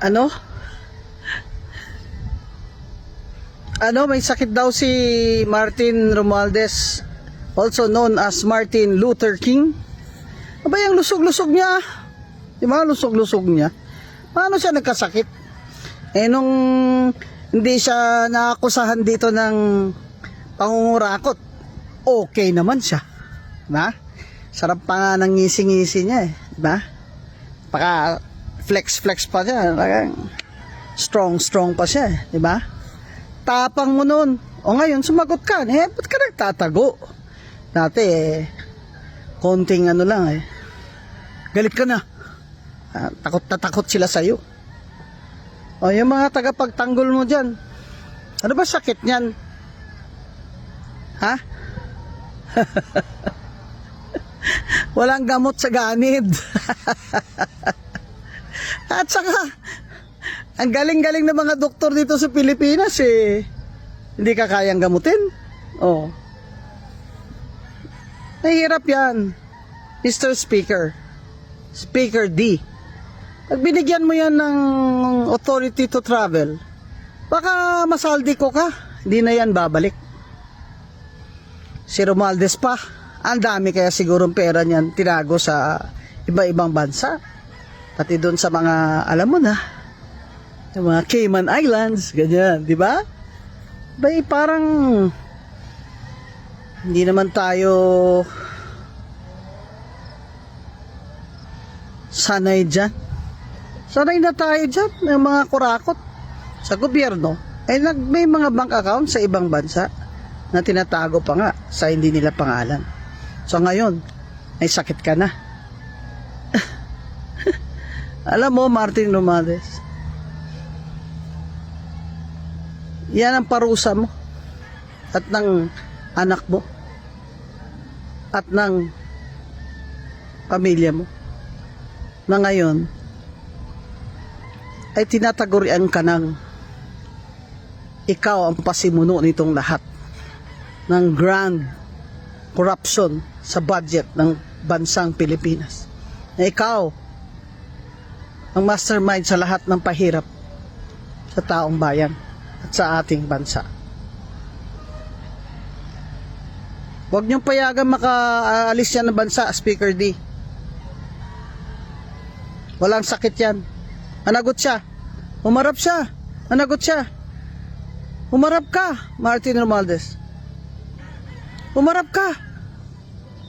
Ano? Ano, may sakit daw si Martin Romualdez, also known as Martin Luther King. Aba yung lusog-lusog niya. Di ba, lusog-lusog niya. Paano siya nagkasakit? Eh, nung hindi siya naakusahan dito ng pangungurakot, okay naman siya. Diba? Sarap pa nga ng ngisi-ngisi niya eh. Diba? Paka flex-flex pa siya. Talagang strong-strong pa siya eh. Diba? Tapang mo nun. O ngayon, sumagot ka. Eh, ba't ka nagtatago? Dati eh, konting ano lang eh. Galit ka na. Ah, takot na takot sila sa'yo. O yung mga tagapagtanggol mo dyan. Ano ba sakit niyan? Ha? Walang gamot sa ganid. At saka, ang galing-galing ng mga doktor dito sa Pilipinas eh. Hindi ka kayang gamutin. Oh. Nahihirap yan. Mr. Speaker. Speaker D. Pag binigyan mo yan ng authority to travel, baka masaldi ko ka. Hindi na yan babalik. Si Romualdez pa. Ang dami kaya sigurong pera niyan tinago sa iba-ibang bansa. Pati doon sa mga, alam mo na, yung mga Cayman Islands, ganyan, di ba? Bay, parang hindi naman tayo sanay dyan. Sanay na tayo dyan, ng mga kurakot sa gobyerno. Eh, nag, may mga bank account sa ibang bansa na tinatago pa nga sa hindi nila pangalan. So ngayon, may sakit ka na. Alam mo, Martin Romales, yan ang parusa mo. At ng anak mo. At ng pamilya mo. Na ngayon ay tinatagurian ka ng ikaw ang pasimuno nitong lahat ng grand corruption sa budget ng bansang Pilipinas. Na ikaw ang mastermind sa lahat ng pahirap sa taong bayan at sa ating bansa. Huwag niyong payagan makaalis yan ng bansa, Speaker D. Walang sakit yan. Managot siya. Umarap siya. Managot siya. Umarap ka, Martin Romualdez. Umarap ka.